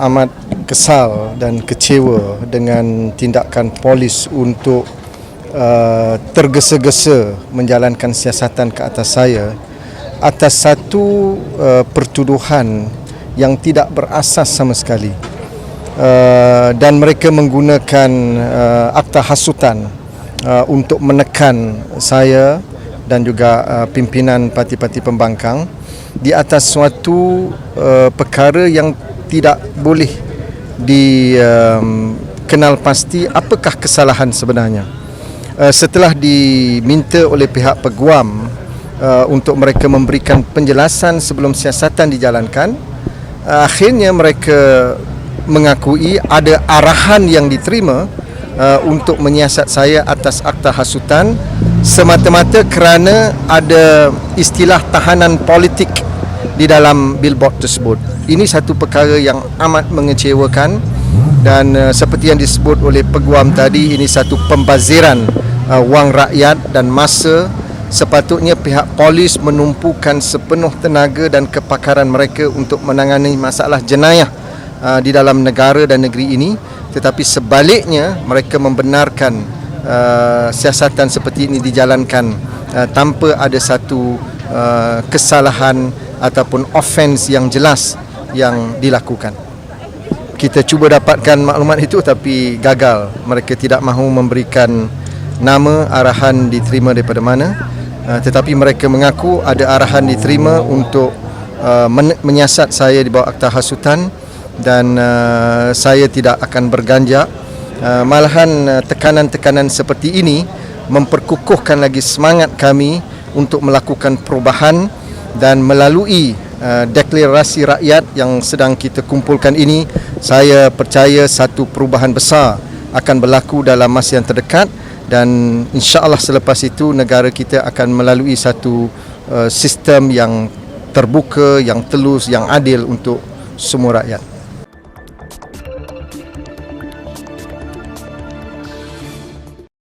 amat kesal dan kecewa dengan tindakan polis untuk uh, tergesa-gesa menjalankan siasatan ke atas saya atas satu uh, pertuduhan yang tidak berasas sama sekali. Uh, dan mereka menggunakan uh, akta hasutan uh, untuk menekan saya dan juga uh, pimpinan parti-parti pembangkang di atas suatu uh, perkara yang tidak boleh dikenal um, pasti apakah kesalahan sebenarnya. Uh, setelah diminta oleh pihak peguam uh, untuk mereka memberikan penjelasan sebelum siasatan dijalankan, uh, akhirnya mereka mengakui ada arahan yang diterima uh, untuk menyiasat saya atas akta hasutan semata-mata kerana ada istilah tahanan politik di dalam billboard tersebut. Ini satu perkara yang amat mengecewakan dan uh, seperti yang disebut oleh peguam tadi ini satu pembaziran uh, wang rakyat dan masa sepatutnya pihak polis menumpukan sepenuh tenaga dan kepakaran mereka untuk menangani masalah jenayah uh, di dalam negara dan negeri ini tetapi sebaliknya mereka membenarkan uh, siasatan seperti ini dijalankan uh, tanpa ada satu uh, kesalahan ataupun offense yang jelas yang dilakukan. Kita cuba dapatkan maklumat itu tapi gagal. Mereka tidak mahu memberikan nama arahan diterima daripada mana. Uh, tetapi mereka mengaku ada arahan diterima untuk uh, men- menyiasat saya di bawah akta hasutan dan uh, saya tidak akan berganjak. Uh, malahan uh, tekanan-tekanan seperti ini memperkukuhkan lagi semangat kami untuk melakukan perubahan dan melalui uh, deklarasi rakyat yang sedang kita kumpulkan ini saya percaya satu perubahan besar akan berlaku dalam masa yang terdekat dan insya-Allah selepas itu negara kita akan melalui satu sistem yang terbuka, yang telus, yang adil untuk semua rakyat.